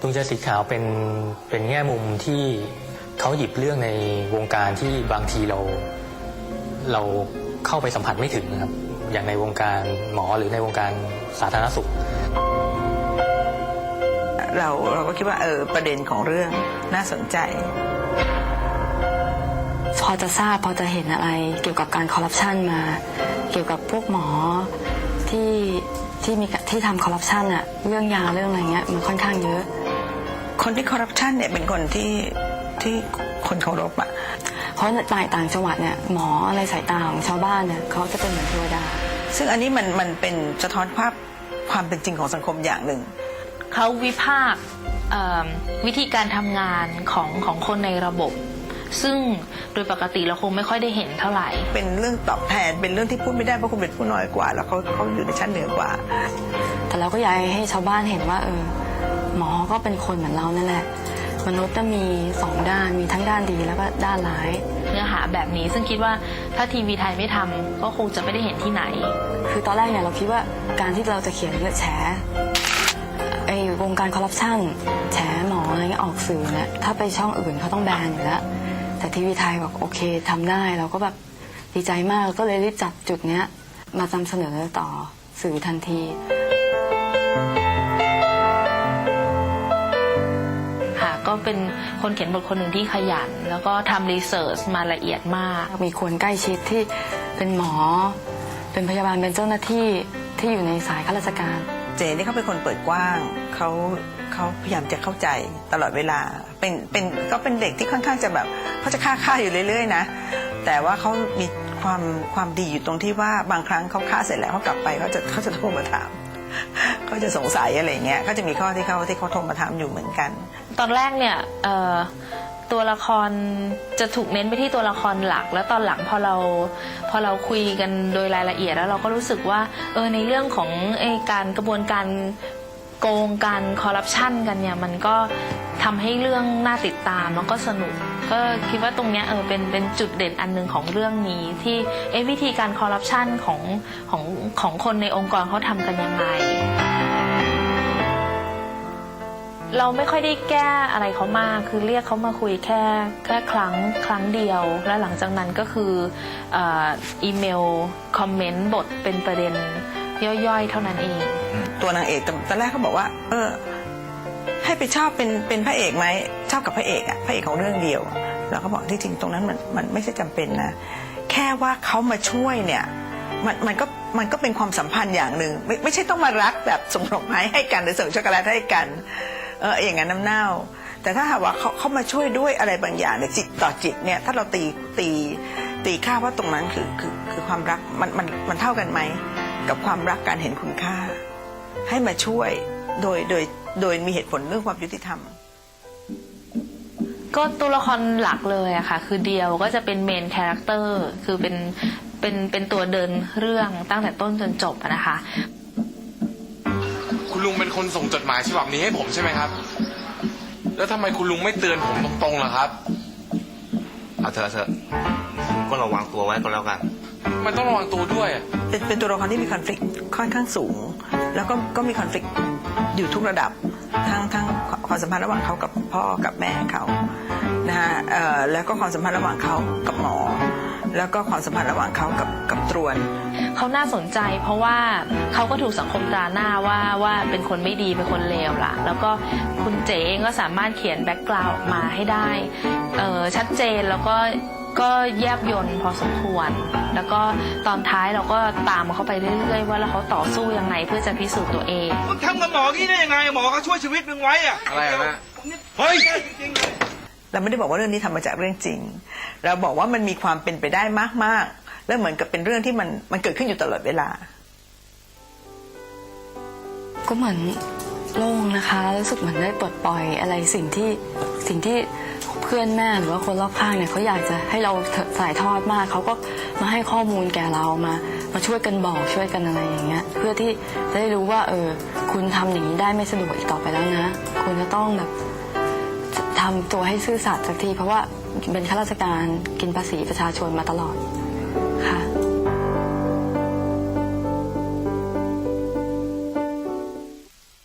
ดวงใจสีขาวเป็นเป็นแง่มุมที่เขาหยิบเรื่องในวงการที่บางทีเรา เราเข้าไปสัมผัสไม่ถึงนะครับ อย่างในวงการหมอหรือในวงการสาธารณสุข เราเราก็คิดว่าเออประเด็นของเรื่องน่าสนใจ พอจะทราบพอจะเห็นอะไรเกี่ยวกับการคอร์รัปชันมา เกี่ยวกับพวกหมอที่ที่มีที่ทำคอร์รัปชันอะเรื่องยาเรื่องอะไรเงี้ยมันค่อนข้างเยอะ คนที่คอร์รัปชันเนี่ยเป็นคนที่ที่คนเคารพอะเพราะในต่างจังหวัดเนี่ยหมอในสายตาของชาวบ้านเนี่ยเขาจะเป็นเหมือนเทวดา ซึ่งอันนี้มันมันเป็นสะท้อนภาพความเป็นจริงของสังคมอย่างหนึ่ง เขาวิพากษ์เอิ่มวิธีการทำงานของของคนในระบบ ซึ่งโดยปกติเราคงไม่ค่อยได้เห็นเท่าไหร่ เป็นเรื่องตอบแทนเป็นเรื่องที่พูดไม่ได้เพราะคุณเป็นผู้น้อยกว่า แล้วเขาเขาอยู่ในชั้นเหนือกว่า แต่เราก็อยากให้ชาวบ้านเห็นว่าเออ หมอก็เป็นคนเหมือนเรานั่นแหละ มนุษย์จะมีสองด้านมีทั้งด้านดีแล้วก็ด้านร้าย เนื้อหาแบบนี้ซึ่งคิดว่าถ้าทีวีไทยไม่ทำก็คงจะไม่ได้เห็นที่ไหน คือตอนแรกเนี่ยเราคิดว่าการที่เราจะเขียนเรื่องแฉไอ้วงการคอร์รัปชันแฉหมออะไรเงี้ยออกสื่อเนี่ยถ้าไปช่องอื่นเขาต้องแบนอยู่แล้ว แต่ทีวีไทยบอกโอเคทำได้เราก็แบบดีใจมากก็เลยรีบจับจุดเนี้ย มานำเสนอต่อสื่อทันที ก็เป็นคนเขียนบทคนหนึ่งที่ขยัน แล้วก็ทำรีเสิร์ชมาละเอียดมาก มีคนใกล้ชิดที่เป็นหมอ เป็นพยาบาลเป็นเจ้าหน้าที่ที่อยู่ในสายข้าราชการ เจนี่เขาเป็นคนเปิดกว้างเขาเขาพยายามจะเข้าใจตลอดเวลาเป็นเป็นก็เป็นเด็กที่ค่อนข้างจะแบบเขาจะฆ่าฆ่าอยู่เรื่อย ๆ นะ แต่ว่าเขามีความความดีอยู่ตรงที่ว่าบางครั้งเขาฆ่าเสร็จแล้วเขากลับไปเขาจะเขาจะโทรมาถาม เขาจะสงสัยอะไรเงี้ยเขาจะมีข้อที่เขาที่เขาโทรมาถามอยู่เหมือนกัน ตอนแรกเนี่ยตัวละครจะถูกเน้นไปที่ตัวละครหลัก แล้วตอนหลังพอเราพอเราคุยกันโดยรายละเอียดแล้วเราก็รู้สึกว่าเออในเรื่องของไอ้การกระบวนการโกงการคอร์รัปชันกันเนี่ยมันก็ ทำให้เรื่องน่าติดตามแล้วก็สนุก ก็คิดว่าตรงนี้เออเป็นเป็นจุดเด่นอันหนึ่งของเรื่องนี้ ที่เอวิธีการคอร์รัปชันของของของคนในองค์กรเขาทำกันยังไงเราไม่ค่อยได้แก้อะไรเขามาก คือเรียกเขามาคุยแค่แค่ครั้งครั้งเดียว แล้วหลังจากนั้นก็คืออ่ออีเมล คอมเมนต์บทเป็นประเด็นย่อยๆ เท่านั้นเอง ตัวนางเอกตอนแรกเขาบอกว่า เออ ให้ไปชอบเป็นเป็นพระเอกไหมชอบกับพระเอกอะพระเอกของเรื่องเดียวเราก็บอกที่จริงตรงนั้นมันมันไม่ใช่จำเป็นนะ แค่ว่าเขามาช่วยเนี่ยมันมันก็มันก็เป็นความสัมพันธ์อย่างหนึ่งไม่ไม่ใช่ต้องมารักแบบส่งดอกไม้ให้กันหรือส่งช็อกโกแลตให้กันเอออย่างนั้นน้ำเน่า แต่ถ้าหากว่าเขาเขามาช่วยด้วยอะไรบางอย่างเนี่ยจิตต่อจิตเนี่ยถ้าเราตีตีตีค่าว่าตรงนั้นคือคือคือความรักมันมันมันเท่ากันไหมกับความรักการเห็นคุณค่า ให้มาช่วยโดยโดย โดยมีเหตุผลเรื่องความยุติธรรม ก็ตัวละครหลักเลยอะค่ะ คือเดียวก็จะเป็นเมนคาแรคเตอร์คือเป็นเป็นเป็นตัวเดินเรื่องตั้งแต่ต้นจนจบอะนะคะ คุณลุงเป็นคนส่งจดหมายฉบับนี้ให้ผมใช่ไหมครับ แล้วทำไมคุณลุงไม่เตือนผมตรงๆล่ะครับ เอาเถอะเอาเถอะคุณก็ระวังตัวไว้ก็แล้วกัน มันต้องระวังตัวด้วยอะเป็นเป็นตัวละครที่มีคอน FLICT ค่อนข้างสูง แล้วก็ก็มีคอน FLICT อยู่ทุกระดับ ทั้งทั้งความสัมพันธ์ระหว่างเขากับพ่อกับแม่เขานะฮะเอ่อแล้วก็ความสัมพันธ์ระหว่างเขากับหมอ แล้วก็ความสัมพันธ์ระหว่างเขากับกับตรวนเขาน่าสนใจ เพราะว่าเขาก็ถูกสังคมตราหน้าว่าว่าเป็นคนไม่ดีเป็นคนเลวล่ะ แล้วก็คุณเจ๋เองก็สามารถเขียนแบ็กกราวด์ออกมาให้ได้ชัดเจนแล้วก็ ก็แยบยนต์พอสมควร แล้วก็ตอนท้ายเราก็ตามเขาไปเรื่อยๆว่าแล้วเขาต่อสู้ยังไงเพื่อจะพิสูจน์ตัวเองคุณทำกับหมองี้ได้ยังไง หมอเขาช่วยชีวิตมึงไว้อะอะไรอะแม่เฮ้ย เราไม่ได้บอกว่าเรื่องนี้ทำมาจากเรื่องจริง เราบอกว่ามันมีความเป็นไปได้มากๆ และเหมือนกับเป็นเรื่องที่มันมันเกิดขึ้นอยู่ตลอดเวลา ก็เหมือนโล่งนะคะรู้สึกเหมือนได้ปลดปล่อยอะไรสิ่งที่สิ่งที่เพื่อนแม่หรือว่าคนรอบข้างเนี่ยเขาอยากจะให้เราสายทอดมากเขาก็มาให้ข้อมูลแก่เรามา มาช่วยกันบอกช่วยกันอะไรอย่างเงี้ยเพื่อที่จะได้รู้ว่า เออ คุณทำอย่างนี้ได้ไม่สะดวกอีกต่อไปแล้วนะ คุณจะต้องแบบทำตัวให้ซื่อสัตย์สักที เพราะว่าเป็นข้าราชการกินภาษีประชาชนมาตลอดค่ะ